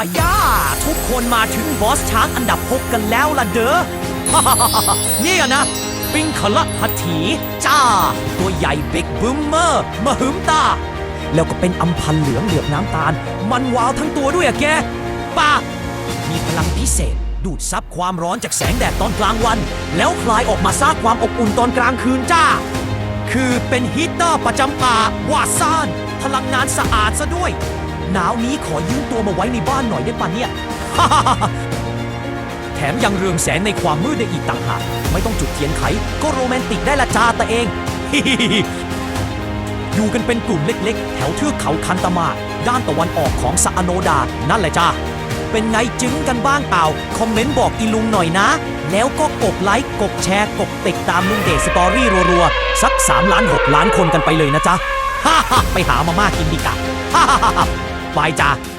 ฮายาทุกคนมาถึงบอสช้างอันดับ6กันแล้วล่ะเด้อเนี่ยนะ ปิงคละหัตถีจ้า ตัวใหญ่เบกบึมเมอร์มาหึมตา แล้วก็เป็นอำพันเหลืองเหลือบน้ำตาล มันวาวทั้งตัวด้วยอะแกป้ามีพลังพิเศษดูดซับความร้อนจากแสงแดดตอนกลางวัน แล้วคลายออกมาสร้างความอบอุ่นตอนกลางคืนจ้า คือเป็นฮีตเตอร์ประจำป่าวาซ่าน พลังงานสะอาดซะด้วย หนาวนี้ขอยืมตัวมาไว้ในบ้านหน่อยได้ปะเนี่ย แถมยังเรืองแสงในความมืดได้อีกต่างหาก ไม่ต้องจุดเทียนไข ก็โรแมนติกได้ละจ้าตะเอง อยู่กันเป็นกลุ่มเล็กๆ แถวเทือกเขาคันตมา ด้านตะวันออกของสะอโนดา นั่นแหละจ้าเป็นไงจึงกันบ้างเปล่า คอมเมนต์บอกอีลุงหน่อยนะ แล้วก็กดไลค์กดแชร์กดติดตามลุงเดชสตอรี่รัวๆ สัก 3 ล้าน 6 ล้านคนกันไปเลยนะจ๊ะ ฮ่าฮ่าไปหามาม่ากินดีกว่าฮ่าฮ่าฮ่า บายจ้า